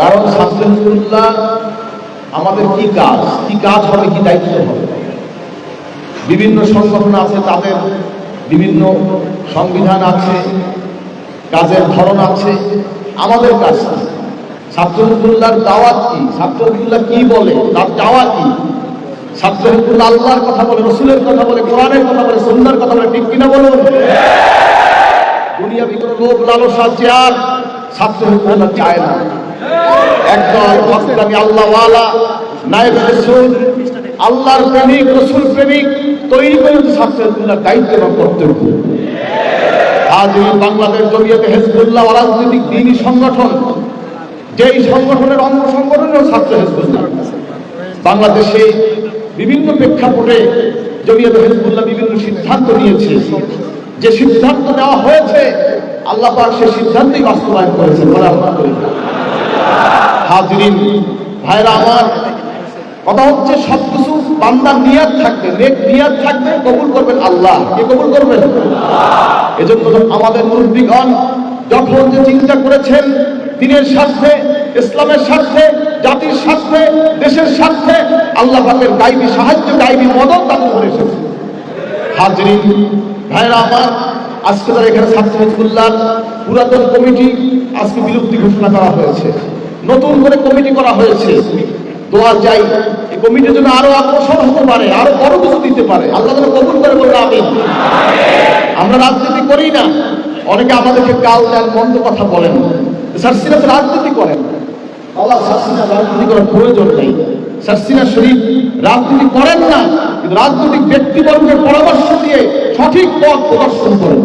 কারণ ছাত্রুল্লাহ আমাদের কি কাজ? কি কাজ হবে, কি দায়িত্ব হবে? বিভিন্ন সংগঠন আছে, তাদের বিভিন্ন সংবিধান আছে, কাজের ধরন আছে, আমাদের কাজ? ছাত্রহুল্লাহর দাওয়াত কি? ছাত্রহুল্লাহ কি বলে? তার চাওয়া কি? ছাত্রহুল্লাহ আল্লাহর কথা বলে, রসুলের কথা বলে, কোরআনের কথা বলে সুন্দর কথা বলে, ঠিক কিনা বলুন? দুনিয়া ভিতরে লোভ, লালসা, চেয়ার ছাত্রহুল্লাহ চায় না। আল্লাহওয়ালা রসুল, আল্লাহর প্রেমিক, রসুল প্রেমিক তৈরি করে দায়িত্ব এবং কর্তব্য আজ এই বাংলাদেশ হেজবুল্লাহ অরাজনৈতিক দিনই সংগঠন, যেই সংগঠনের অঙ্গ ছাত্র হেজবুল্লাহ। বাংলাদেশে বিভিন্ন প্রেক্ষাপটে জমিয়তে হেজবুল্লাহ বিভিন্ন সিদ্ধান্ত নিয়েছে। যে সিদ্ধান্ত নেওয়া হয়েছে, আল্লাহ পাক সেই সিদ্ধান্তই বাস্তবায়ন করেছেন বলে হাজরিন, ভাইরা আমার, কথা হচ্ছে সবকিছু বান্দার নিয়াত থাকবে, নেক নিয়াত থাকবে, কবুল করবেন আল্লাহ। কে কবুল করবেন? এজন্য আমাদের মুরব্বীগণ যখন যে চিন্তা করেছেন, দিনের স্বার্থে, ইসলামের স্বার্থে, জাতির স্বার্থে, দেশের স্বার্থে, আল্লাহ পাকের গাইবী সাহায্য গাইবী মদত তাদের করে এসেছে হাজরিন, ভাইরা আমার, আজকে তার এখানে ছাত্র পুরাতন কমিটি, আজকে বিলুপ্তি ঘোষণা করা হয়েছে। নতুন করে কমিটি করা হয়েছে। দোয়া চাই এই কমিটির জন্য আরও অগ্রসর হতে পারে, আরও বড় কিছু দিতে পারে। আল্লাহ যেন কবুল করে বলতে আমি আমরা রাজনীতি করি না। অনেকে আমাদেরকে কাল দেন, মন্দ কথা বলেন। সার্সিনা তো রাজনীতি করেন। আল্লাহ সার্সিনা রাজনীতি করার প্রয়োজন নেই। সার্সিনা শরীফ রাজনীতি করেন না, কিন্তু রাজনৈতিক ব্যক্তিবর্গের পরামর্শ দিয়ে সঠিক পথ প্রদর্শন করেন।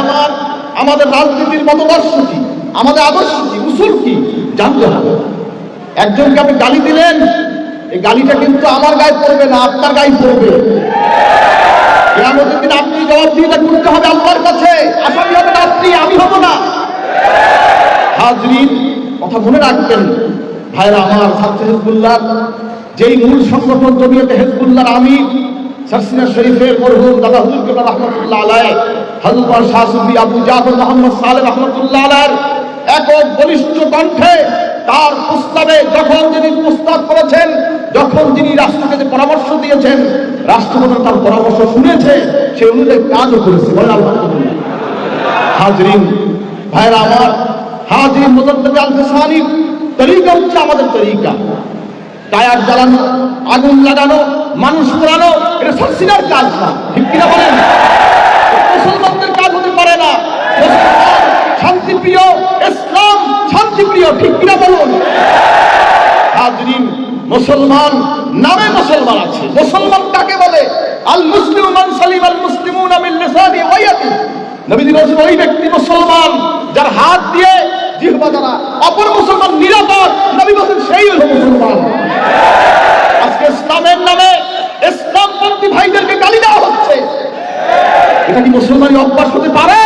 আমার, আমাদের রাজনীতির মতদর্শ কি? আমাদের আদর্শ কি? উসুল কি? জানতে হবে। একজনকে আপনি গালি দিলেন, এই গালিটা কিন্তু আমার গায়ে পড়বে না, আপনার গায়ে পড়বে। কেয়ামতের দিন আপনি জবাব দিয়ে করতে হবে আল্লাহর কাছে। আসামি হবেন আপনি, আমি হব না। হাজরিন, কথা মনে রাখবেন। ভাইরা আমার ছাত্র হেজবুল্লাহ, যেই মূল সংগঠন জমিয়তে হেজবুল্লাহর আমি সারসিনা শরীফের মরহুম দাদা হুজুর রহমতুল্লাহ আলাই হাজুবার শাহ সুফি আবু জাফর মোহাম্মদ সালেহ রহমতুল্লাহ আলাইয়ের একক বলিষ্ঠ কণ্ঠে তার প্রস্তাবে যখন তিনি প্রস্তাব করেছেন, যখন তিনি রাষ্ট্রকে যে পরামর্শ দিয়েছেন, রাষ্ট্রপতি তার পরামর্শ শুনেছে, সে অনুযায়ী কাজও করেছে। বলে হাজরিন ভাইরা আমার, হাজরিন মুজদ্দদ আল ফিসানির তরিকা হচ্ছে আমাদের তরিকা। টায়ার জ্বালানো, আগুন লাগানো, মানুষ পোড়ানো, এটা সরসিনার কাজ না। ঠিক কিনা বলেন? মুসলমানদের কাজ হতে পারে না। শান্তিপ্রিয় ইসলাম, শান্তিপ্রিয়, ঠিক কিনা বলুন? মুসলমান নামে মুসলমান আছে। মুসলমান কাকে বলে? আল মুসলিম মান সালিম আল মুসলিমুন মিন লিসানি ওয়া ইয়াদি নবীজি বলেছেন, ওই ব্যক্তি মুসলমান যার হাত দিয়ে জিহ্বা দ্বারা অপর মুসলমান নিরাপদ। নবী বলেছেন, সেই হলো মুসলমান। আজকে ইসলামের নামে ইসলামপন্থী ভাইদেরকে গালি দেওয়া হচ্ছে। এটা কি মুসলমানি অভ্যাস হতে পারে?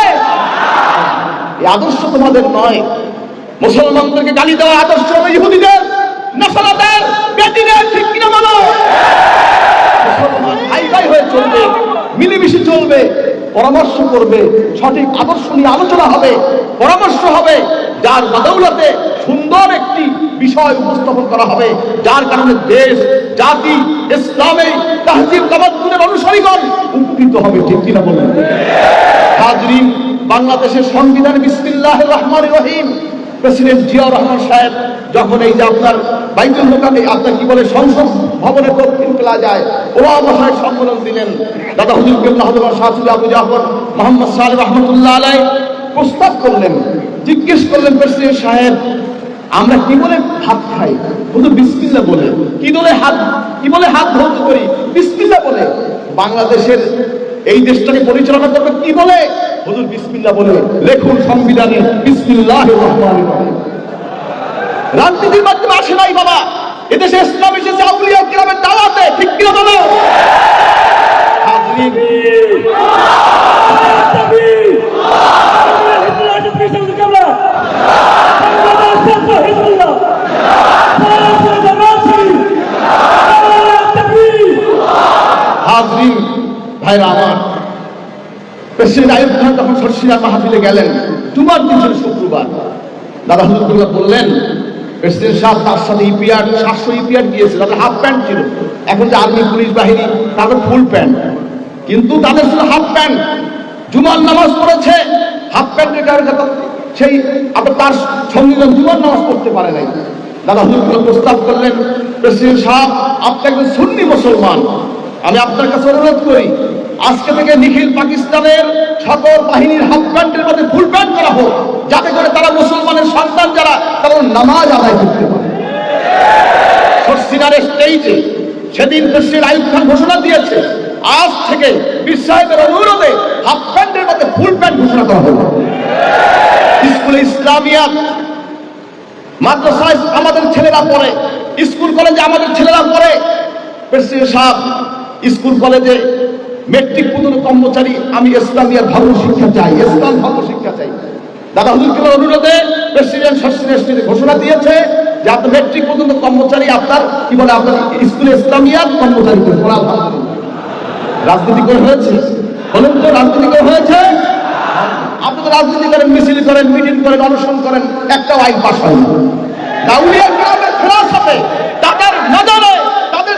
এই আদর্শ তোমাদের নয়। মুসলমানদেরকে গালি দেওয়া আদর্শ হবে ইহুদিদের নাসারাদের বেদিনের, ঠিক কিনা বলো? মুসলমান ভাই ভাই হয়ে চলবে, মিলেমিশে চলবে, পরামর্শ করবে, সঠিক আদর্শ নিয়ে আলোচনা হবে, পরামর্শ হবে, যার বদৌলতে সুন্দর একটি বিষয় উপস্থাপন করা হবে, যার কারণে দেশ, জাতি, ইসলামে তাহজিব, তামাদ্দুনের অনুসারীগণ উপকৃত হবে, ঠিক কিনা বলুন বাংলাদেশের সংবিধান বিসমিল্লাহ রহমান রহিম। প্রেসিডেন্ট জিয়াউর রহমান সাহেব যখন এই যে আপনার বাইতুল মোকামে আপনার কি বলে সংসদ ভবনের দক্ষিণ প্লাজায় ওয়া মহায় সম্মেলন দিলেন, দাদা হুজুর কেবলা হজরত শাহুল আবু জাফর মোহাম্মদ সাহেব রহমতুল্লাহ আলাই প্রস্তাব করলেন, জিজ্ঞেস করলেন, প্রেসিডেন্ট সাহেব, আমরা কি বলে ভাত খাই? হুজুর, বিসমিল্লাহ বলে। কি বলে হাত, কি বলে হাত ধরতে করি? বিসমিল্লাহ বলে। বাংলাদেশের এই দেশটাকে পরিচালনা করবে কি বলে? হুজুর বিসমিল্লাহ বলে লেখুন সংবিধানে বিসমিল্লাহ রহমান রহিম। রাজনীতির মাধ্যমে আসে নাই বাবা। এদেশে ইসলাম এসেছে আউলিয়া কিরামের দাওয়াতে ঠিক কিনা বলো? হাজরিন ভাইরা আমার। প্রেসিডেন্ট আইব খান যখন সরসিরা মাহফিলে গেলেন, জুমার ছিল শুক্রবার। দাদা হুজুরুল্লাহ বললেন, প্রেসিডেন্ট সাহেব তার সাথে ইপিআর, সাতশো ইপিআর গিয়েছে তাদের হাফ প্যান্ট ছিল। এখন যে আর্মি, পুলিশ বাহিনী, তাদের ফুল প্যান্ট। কিন্তু তাদের ছিল হাফ প্যান্ট। জুমার নামাজ পড়েছে, হাফ প্যান্টের কারণে সেই আপনার তার সঙ্গীজন জুমার নামাজ পড়তে পারে নাই। দাদা হুজুরগুলো প্রস্তাব করলেন, প্রেসিডেন্ট সাহেব, আপনি একজন সুন্নি মুসলমান। আমি আপনার কাছে অনুরোধ করি আজকে থেকে নিখিল পাকিস্তানের সকল বাহিনীর হাফ প্যান্টের মধ্যে ফুল প্যান্ট করা হোক, যাতে করে তারা মুসলমানের সন্তান যারা, তারা নামাজ আদায় করতে পারে। স্টেজে সেদিন প্রেসিডেন্ট আইব খান ঘোষণা দিয়েছে, আজ থেকে সাহেবের অনুরোধে হাফ প্যান্টের মধ্যে ফুল প্যান্ট ঘোষণা করা হলো। স্কুলে ইসলামিয়াত মাদ্রাসায় আমাদের ছেলেরা পড়ে, স্কুল কলেজে আমাদের ছেলেরা পড়ে। প্রেসিডেন্ট সাহেব, স্কুল কলেজে মেট্রিক পর্যন্ত কর্মচারী আমি ইসলামিয়ার ধর্ম শিক্ষা চাই, ইসলাম ধর্ম শিক্ষা চাই। দাদা হুজুরকে অনুরোধে প্রেসিডেন্ট সরস্বতী ঘোষণা দিয়েছে যে আপনার মেট্রিক পর্যন্ত কর্মচারী আপনার, কি বলে আপনার স্কুলে ইসলামিয়ার কর্মচারী রাজনীতি করে হয়েছে? বলুন তো, রাজনীতি করে হয়েছে? আপনি তো রাজনীতি করেন, মিছিল করেন, মিটিং করেন অনুসরণ করেন, একটাও আইন পাশ হয় না। দাউলিয়া গ্রামের ফেরাস হবে তাদের নজরে, তাদের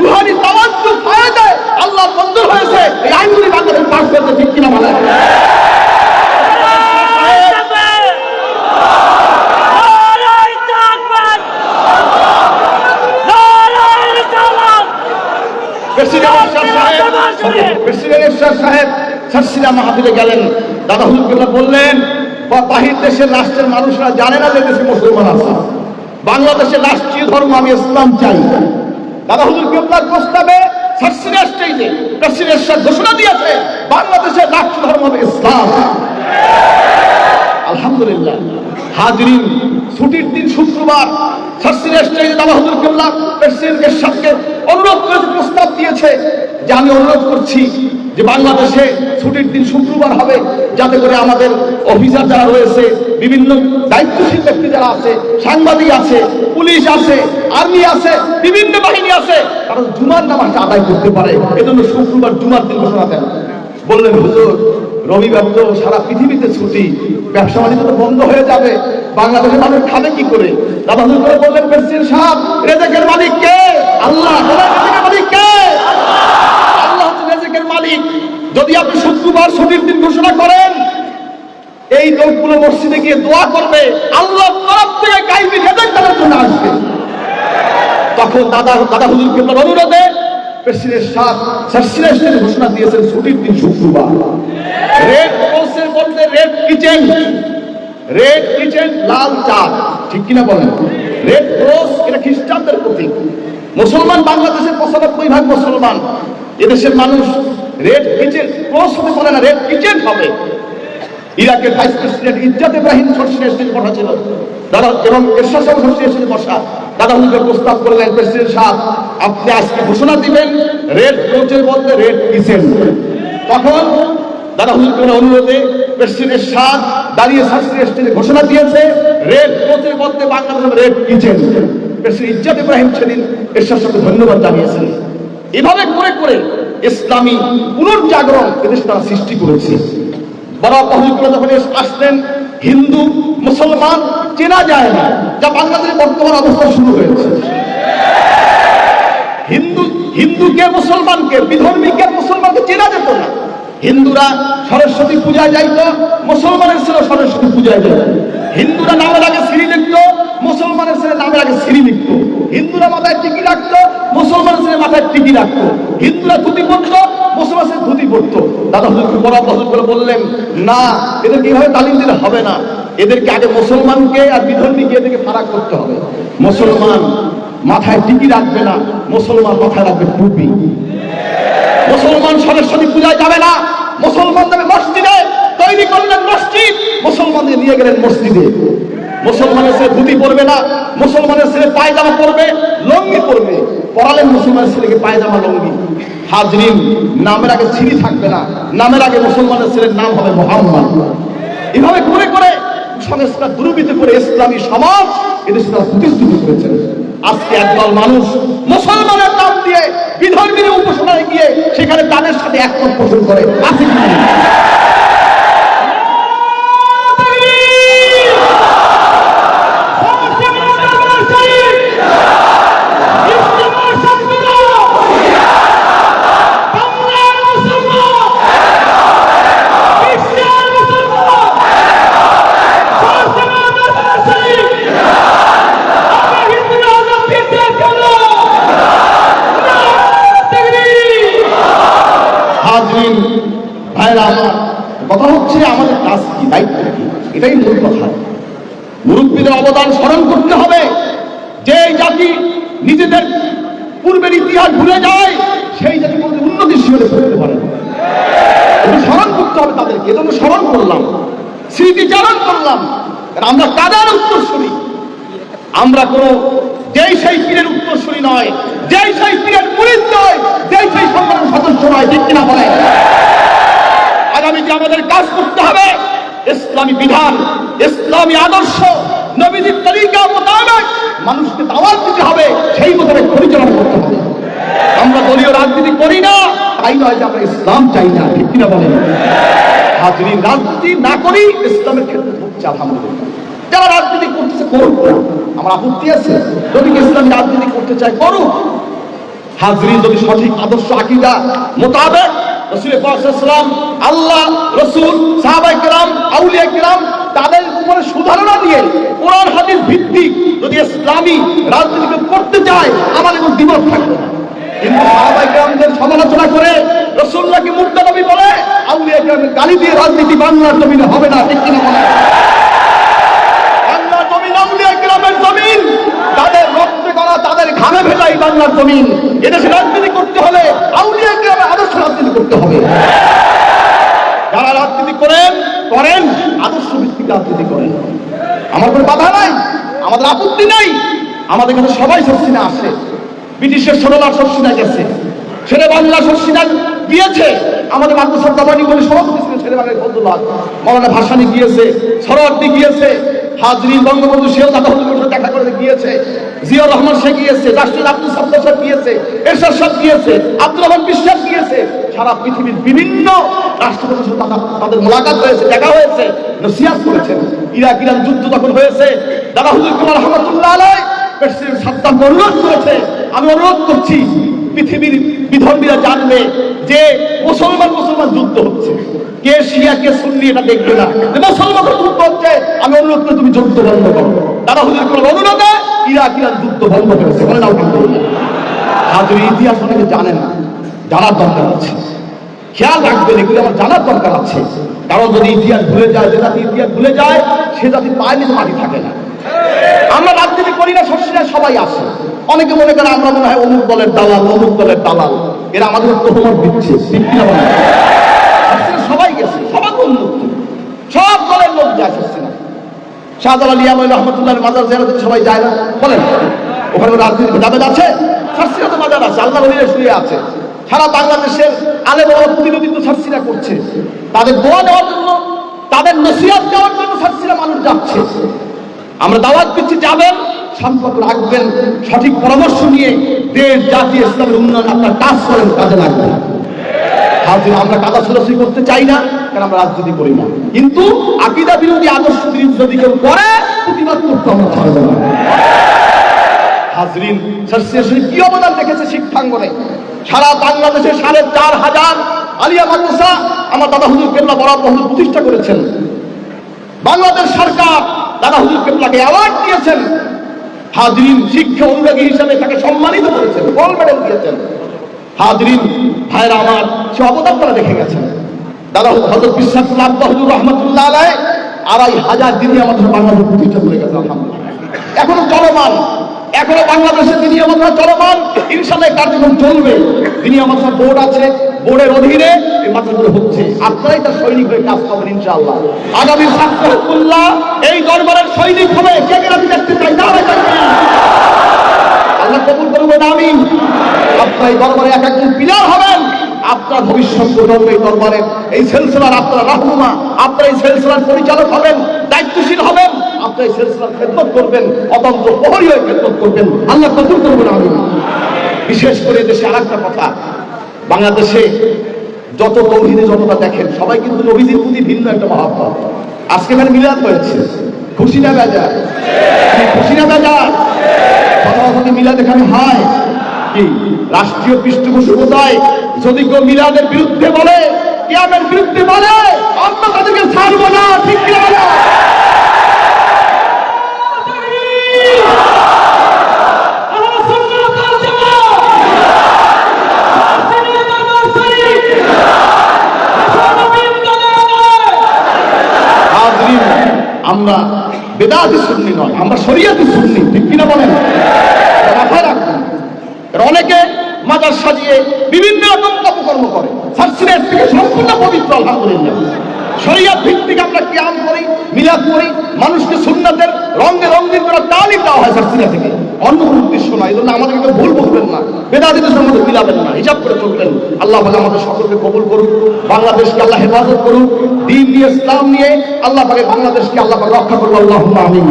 রুহানি তাওয়াজ্জু ফায়দে আল্লাহ মঞ্জুর হয়েছে। এই আইনগুলি বাংলাদেশ পাশ হয়েছে ঠিক কিনা বলেন প্রেসিডেন্ট সাহেব সারসিলা মাহফিলে গেলেন। দাদা হুজুরকে বললেন বাহির দেশের রাষ্ট্রের মানুষরা জানে না যে দেশে মুসলমান আছে। বাংলাদেশের রাষ্ট্রীয় ধর্ম আমি ইসলাম চাই। দাদা হুজুর কেবলার প্রস্তাবে প্রেসিডেন্ট ঘোষণা দিয়েছে, বাংলাদেশের রাষ্ট্র ধর্ম হবে ইসলাম। আলহামদুলিল্লাহ। হাজরিন, ছুটির দিন শুক্রবার শাস্ত্রীয় স্টেজে দাদা হুজুর কেবলা প্রেসিডেন্টের সাথে অনুরোধ করে প্রস্তাব দিয়েছে যে আমি অনুরোধ করছি যে বাংলাদেশে ছুটির দিন শুক্রবার হবে, যাতে করে আমাদের অফিসার যারা রয়েছে, বিভিন্ন দায়িত্বশীল ব্যক্তি যারা আছে, সাংবাদিক আছে, পুলিশ আছে, আর্মি আছে, বিভিন্ন বাহিনী আছে, তারা জুমার নামাজটা আদায় করতে পারে। এজন্য শুক্রবার জুমার দিন ঘোষণা দেন। বললেন, হুজুর, রবিবার তো সারা পৃথিবীতে ছুটি। ব্যবসা বাণিজ্য তো বন্ধ হয়ে যাবে। বাংলাদেশের মানুষ খাবে কি করে? হুজুর করে বললেন, প্রেসিডেন্ট সাহেব, রেজেকের মালিক কে? আল্লাহ রেজেকের মালিক কে আল্লাহ হচ্ছে রেজেকের মালিক যদি আপনি শুক্রবার ছুটির দিন ঘোষণা করেন, এই লোকগুলো মসজিদে গিয়ে দোয়া করবে, আল্লাহ তরফ থেকে গাইবি রেজেক তাদের জন্য আসবে। তখন দাদা দাদা হুজুরকে অনুরোধে প্রেসিডেন্ট ঘোষণা দিয়েছেন ছুটির দিন শুক্রবার। রেড ক্রসের বলতে রেড কিচেন রেড কিচেন লাল চা ঠিক কিনা বলেন? রেড ক্রস, এটা খ্রিস্টানদের প্রতীক। মুসলমান বাংলাদেশের পঁচানব্বই ভাগ মুসলমান। এদেশের মানুষ রেড কিচেন, ক্রস হবে বলে না, রেড কিচেন হবে। ইরাকের ভাইস প্রেসিডেন্ট ইজ্জাত ইব্রাহিম সরসিনের স্টেজে বসা ছিল। দাদা এবং এরশাদ সাহেব স্টেজে বসা। দাদা হুজুর প্রস্তাব করলেন, প্রেসিডেন্ট সাহেব, আপনি আজকে ঘোষণা দিবেন, রেড কোচের বদলে রেড কিচেন। তখন দাদা হুজুর অনুরোধে প্রেসিডেন্ট সাহেব দাঁড়িয়ে স্টেজে ঘোষণা দিয়েছে, রেড কোচের বদলে Bangladesh red kitchen. President Izzat Ibrahim সেদিন এরশাদ সাহেবকে ধন্যবাদ জানিয়েছেন। এভাবে করে করে ইসলামী পুনর্জাগরণ এদেশ তারা সৃষ্টি করেছে। বড় বহুগুলো যখন আসলেন, হিন্দু, মুসলমান, চেনা যায় না, যা বাংলাদেশের বর্তমান অবস্থা শুরু হয়েছে। হিন্দু, হিন্দুকে মুসলমানকে, বিধর্মীকে মুসলমানকে চেনা যেত না। হিন্দুরা সরস্বতী পূজায় যাইত, মুসলমানের ছিল সরস্বতী পূজায় যেত হিন্দুরা নামের আগে সিঁড়ি লিখত, মুসলমানের ছেলে নামের আগে সিঁড়ি লিখত। হিন্দুরা মাথায় টিকি রাখতো, মুসলমানের ছেলে মাথায় টিকি রাখতো। হিন্দুরা ধুতি পরতো মুসলমান ছেলে ধুতি পরতো দাদা হুজুরকে বড় বহল করে বললেন, না, এদেরকে এইভাবে তালিম দিলে হবে না। এদেরকে আগে মুসলমানকে আর বিধর্মীকে এদেরকে ফারাক করতে হবে। মুসলমান মাথায় টিকি রাখবে না, মুসলমান মাথায় রাখবে টুপি। মুসলমান সরস্বতী পূজায় যাবে না, মুসলমান যাবে মসজিদে তৈরি করলেন মসজিদ, মুসলমানদের নিয়ে গেলেন মসজিদে। মুসলমানের সে ধুতি পরবে না মুসলমানের ছেলে পায়জামা পরবে, লঙ্গি পরবে। পড়ালেন মুসলমানের ছেলেকে পায়জামা, লঙ্গি। হাজরিন, নামের আগে ছিঁড়ি থাকবে না। নামের আগে মুসলমানের ছেলের নাম হবে মোহাম্মদ। এভাবে করে করে সংস্কার দুর্বৃত্ত করে ইসলামী সমাজ এদেশে তারা প্রতিষ্ঠিত করেছেন আজকে একদল মানুষ মুসলমানের নাম দিয়ে বিধর্মীর উপাসনায় গিয়ে সেখানে তাদের সাথে একমত পোষণ করে। আছে কি নেই? এটাই মূল কথা মুরব্বীদের অবদান স্মরণ করতে হবে যে এই জাতি নিজেদের পূর্বের ইতিহাস ভুলে যায় সেই জাতি কোনো উন্নতির শিখরে করতে পারে না এটা স্মরণ করতে হবে তাদেরকে, এজন্য স্মরণ করলাম স্মৃতিচারণ করলাম। আমরা কাদের উত্তরসূরি? আমরা কোনো যেই সেই পীরের উত্তরসূরি নয়, যেই সেই পীরের মুরিদ নয়, যেই সেই সংগঠন সদস্য নয়, ঠিক কিনা বলে আগামীতে আমাদের কাজ করতে হবে, ইসলামী বিধান, ইসলামী আদর্শ, নবীজির তরিকা মোতাবেক মানুষকে দাওয়াত দিতে হবে, সেই মোতাবেক পরিচালনা করতে হবে। আমরা দলীয় রাজনীতি করি না তাই নয় যে আমরা ইসলাম চাই না, ঠিক কিনা বলেন? হাজরিন রাজনীতি না করি ইসলামের ক্ষেত্রে যারা রাজনীতি করতেছে, করুক আমার আপত্তি আছে, যদি ইসলামী রাজনীতি করতে চায়, করুক। হাজরিন যদি সঠিক আদর্শ, আকিদা মোতাবেক রসুল পাকসাল্লাম আল্লাহ, রসুল সাহাবাই কেরাম, আউলিয়া তাদের উপরে সুধারণা দিয়ে কোরআন, হাদিস ভিত্তিক যদি ইসলামী রাজনীতি করতে চায়, আমাদের কোনো দ্বিমত থাকবে না। কিন্তু সাহাবাই কেরামদের সমালোচনা করে রসুল্লাহকে মুক্তা নবী বলে, আউলিয়া কেরামের গালি দিয়ে রাজনীতি বাংলার জমিনে হবে না, ঠিক কিনা বলে জমিন তাদের করা তাদের ঘামে করতে আউলিয়া আদর্শ করতে হবে। করেন করেন, আদর্শ করেন। আমার কোনো বাধা নাই, আমাদের আপত্তি নাই, আমাদের কাছে সবাই শস্যিনা আসে। ব্রিটিশের ষোলোবার শস্যিনা গেছে। ছেলে বাংলা শস্যিনা গিয়েছে। আমাদের মাদ্রাসার দাবানি বলে সভাপতি ছিলেন ছেলে বাংলার ফজলুল্লাহ মৌলানা ভাসানি গিয়েছে সরোয়ার্দি গিয়েছে, হাজরি বঙ্গবন্ধু সেও দাদা হুজুরের সাথে দেখা করে গিয়েছে, জিয়াউর রহমান শেখ গিয়েছে রাষ্ট্রীয় আব্দুল সাদ্দার সাহেব গিয়েছে, এরশাদ সাহেব গিয়েছে আব্দুল রহমান বিশ্বাস গিয়েছে। সারা পৃথিবীর বিভিন্ন রাষ্ট্রপতির সাথে তাদের- মোলাকাত হয়েছে, দেখা হয়েছে, নসিহাত করেছেন। ইরাক ইরান যুদ্ধ তখন হয়েছে, দাদা হুজুর কুমার রহমতুল্লাহ আলাই প্রেসিডেন্ট সাদ্দাম অনুরোধ করেছে। আমি অনুরোধ করছি, পৃথিবীর বিধর্মীরা জানবে যে মুসলমান মুসলমান যুদ্ধ হচ্ছে। কে শিয়া, কে সুন্নি, এটা দেখবে না। মুসলমান যুদ্ধ হচ্ছে, আমি অনুরোধ করে তুমি যুদ্ধ বন্ধ করো। দাদা হুজুর কোন অনুরোধে ইরাক ইরান যুদ্ধ বন্ধ করেছে, বলে নাও কিন্তু। হাজুর ইতিহাস অনেকে জানে না, জানার দরকার আছে। খেয়াল রাখবেন এগুলি আমার জানার দরকার আছে। কারণ যদি ইতিহাস ভুলে যায়, যে জাতি ইতিহাস ভুলে যায়, সে জাতি পায়ের নিচে মাটি থাকে না আমরা রাজনীতি করি না শস্যরা সবাই আসে। অনেকে মনে করে আমরা মনে হয় অমুক দলের দালাল, অমুক দলের দালাল। এরা আমাদের তোহমত দিচ্ছে না। সবাই গেছে, সবাই উন্মুক্ত সব দলের লোক যায় শস্যরা শাহজালাল ইয়ামাই রহমতুল্লাহ মাজার জিয়ারতে সবাই যায় না। বলেন, ওখানে রাজনীতি ভেদাভেদ আছে? শাস্তিরা তো মাজার আছে আল্লাহ বলিয়া শুয়ে আছে। সারা বাংলাদেশের আলে বড় প্রতিনিধিত্ব শাস্তিরা করছে। তাদের দোয়া দেওয়ার জন্য, তাদের নসিহত দেওয়ার জন্য শাস্তিরা মানুষ যাচ্ছে। আমরা দাওয়াত দিচ্ছি, যাবেন। সম্পর্ক রাখবেন, সঠিক পরামর্শ নিয়ে দেশ, জাতি, ইসলামের উন্নয়ন আপনার কাজ করেন, কাজে লাগবে হাজির আমরা কাদা ছোড়াছুড়ি করতে চাই না, কারণ আমরা রাজনীতি করি না। কিন্তু আকিদা বিরোধী আদর্শ যদি কেউ করে, প্রতিবাদ করতে আমরা ছাড়বো না। হাজরিন কি অবদান রেখেছে শিক্ষাঙ্গনে? সারা বাংলাদেশে সাড়ে চার হাজার আলিয়া মাদ্রাসা আমার দাদা হুজুর কেবলা বরাবর হুজুর প্রতিষ্ঠা করেছেন। বাংলাদেশ সরকার দাদা হুজুর কেবলাকে অ্যাওয়ার্ড দিয়েছেন। হাজরিন শিক্ষা অনুরাগী হিসাবে তাকে সম্মানিত করেছেন গোল্ড মেডেল দিয়েছেন। হাজরিন ভাইরা আমার, সে অবদান তারা রেখে গেছেন। দাদা হজরত বিশ্বাস লাভ বাহাদুর রহমতুল্লাহ আলাই আড়াই হাজার দিনই আমাদের বাংলাদেশ প্রতিষ্ঠা করে গেছে, আলহামদুলিল্লাহ। এখনও চলমান এখনও বাংলাদেশে দিনী আমাদের চলমান। ইনশাল্লাহ কার্যক্রম চলবে। দিনী আমাদের বোর্ড আছে, বোর্ডের অধীনে এই মাদ্রাসাগুলো হচ্ছে। আপনারাই তার সৈনিক হয়ে কাজ করবেন, ইনশাআল্লাহ। আগামী সাতপুল্লাহ এই দরবারের সৈনিক হবে। কে কে রাজি দেখতে চাই না আল্লাহ কবুল করবেন আমি আপনার এই দরবারে এক একজন পিলার হবেন। আপনার ভবিষ্যৎ প্রজন্ম এই দরবারে। এই সেলসিলার আপনার রাহনুমা আপনার এই সেলসিলার পরিচালক হবেন, দায়িত্বশীল হবেন। খেদমত করবেন খেদমত করবেন। আল্লাহ কবুল করবেন আমি। বিশেষ করে দেশে আর একটা কথা, বাংলাদেশে যত তৌহিদে যতটা দেখেন, সবাই কিন্তু নবীজির প্রতি ভিন্ন একটা মহাব্বত। আজকে এখানে মিলাদ হয়েছে। খুশি না বেজা খুশি না বেজা মিলাদ এখানে হয়। কি, রাষ্ট্রীয় পৃষ্ঠপোষকতায় যদি কেউ মিলাদের বিরুদ্ধে বলে, কিয়ামের বিরুদ্ধে বলে আমরা তাদেরকে ছাড়বো না, ঠিক কিনা বলো? হাজরিন আমরা বেদাতি সুন্নি নয়, আমরা শরিয়াতি সুন্নি, ঠিক কিনা বলেন? অনেকে মাজার সাজিয়ে বিভিন্ন রকম অপকর্ম করে সম্পূর্ণ পবিত্র, আলহামদুলিল্লাহ। শরিয়াত ভিত্তিক আমরা কিয়াম করি, মিলাদ করি, মানুষকে সুন্নাতের রঙে রঙিন করার তালিম দেওয়া হয় সার্সিনা থেকে। অন্য কোনো উদ্দেশ্য নয়, এই জন্য আমাদেরকে কেউ ভুল বেদাদিদের সঙ্গে মিলাবেন না, হিসাব করে চলবেন। আল্লাহ পাকে আমাদের সকলকে কবুল করুন বাংলাদেশকে আল্লাহ হেফাজত করুন দিন নিয়ে, ইসলাম নিয়ে, আল্লাহ পাকে বাংলাদেশকে আল্লাহ পাকে রক্ষা করব আল্লাহ আমিন।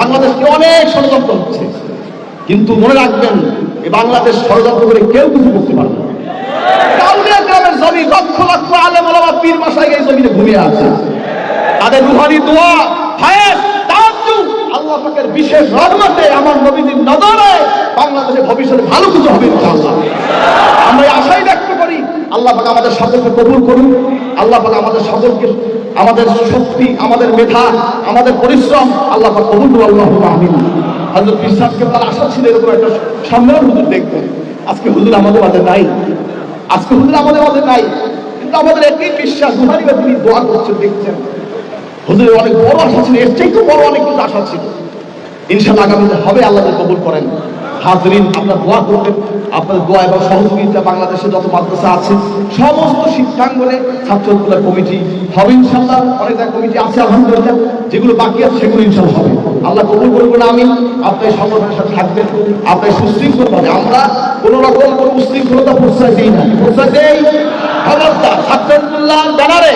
বাংলাদেশকে অনেক ষড়যন্ত্র হচ্ছে। কিন্তু মনে রাখবেন এই বাংলাদেশ ষড়যন্ত্র করে কেউ কিছু করতে পারবে না। কাউনিয়া গ্রামের জমি, লক্ষ লক্ষ পীর মাসায় এই ঘুমিয়ে আছে। তাদের রুহানি দোয়া হায়েস তাজ্জু আল্লাহ পাকের বিশেষ রহমতে আমার নবীদের নজরে বাংলাদেশে ভবিষ্যতে ভালো কিছু হবে ইনশাআল্লাহ। আমরা এই আশাই ব্যক্ত করি, আল্লাহ পাক আমাদের সকলকে কবুল করুন আল্লাহ পাক আমাদের সকলকে আমাদের শক্তি, আমাদের মেধা, আমাদের পরিশ্রম, আল্লাহ পাক কবুল করুন আল্লাহ আমিন। হযরত বিশ্বাসকে তার আশা ছিল এরকম একটা সম্মেলন হুজুর দেখবেন। আজকে হুজুর আমাদের মাঝে নাই। আজকে হুজুর আমাদের মাঝে নাই। কিন্তু আমাদের একই বিশ্বাস বুহারি বা তিনি দোয়া করছেন, দেখছেন। হুজুরের অনেক বড় আশা ছিল, এর চাইতেও বড় অনেক কিছু আশা ছিল। ইনশাআল্লাহ আগামীতে হবে, আল্লাহ কবুল করেন। হাজরিন, আপনার দোয়া করবেন। আপনার দোয়া এবং সহযোগিতা বাংলাদেশে যত মাদ্রাসা আছে, সমস্ত শিক্ষাঙ্গনে ছাত্রগুলো কমিটি হবে ইনশাল্লাহ অনেক কমিটি আছে, আলহামদুলিল্লাহ। যেগুলো বাকি আছে, সেগুলো ইনশাল্লাহ হবে। আল্লাহ কবুল করবেন আমি আপনি এই সংগঠনের সাথে থাকবেন। আপনি সুশৃঙ্খল ভাবে আমরা কোনো রকম কোনো উশৃঙ্খলতা প্রশ্রয় দিই না। প্রশ্রয় দেই? খবরদার ছাত্রুল্লাহ ব্যানারে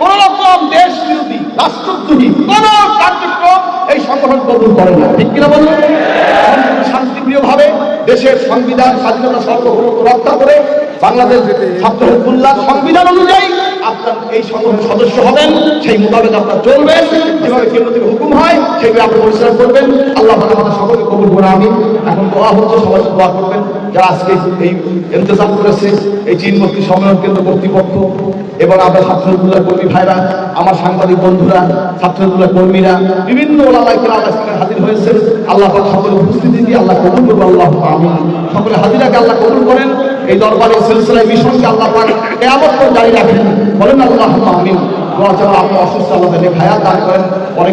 কোন রকম দেশ বিরোধী, রাষ্ট্রদ্রোহী কোন কার্যক্রম এই সংগঠন কবুল করে না। ঠিক কিনা বলুন? শান্তিপ্রিয় ভাবে দেশের সংবিধান স্বাধীনতা সার্বভৌমত্ব রক্ষা করে বাংলাদেশ ছাত্র হিজবুল্লাহ সংবিধান অনুযায়ী আপনার এই সংগঠনের সদস্য হবেন, সেই মোতাবেক আপনার চলবেন যেভাবে কেন্দ্র থেকে হুকুম হয় সেইভাবে আপনি পরিশ্রম করবেন। আল্লাহ আমাদের সকলকে কবুল করে আমি এখন দোয়া হচ্ছে, সবাই দোয়া করবেন। যারা আজকে এই ইন্তজাম করেছে, এই চীনমূর্তি সম্মেলন কেন্দ্র কর্তৃপক্ষ এবং আমরা ছাত্রগুলোর কর্মী ভাইরা, আমার সাংবাদিক বন্ধুরা ছাত্রগুলোর কর্মীরা, বিভিন্ন ওলামাই কেরাম আজকে হাজির হয়েছেন আল্লাহ সকলের উপস্থিতি দিয়ে আল্লাহ কবুল করব আল্লাহ আমি সকলে হাজিরাকে আল্লাহ কবুল করেন। এই দরবারের সিলসিলায় মিশনকে আল্লাহ জারি রাখেন। বলেন আল্লাহ আমিন। দোয়া চাওয়া আপনি অসুস্থ আল্লাহ হায়াত দান করেন। অনেক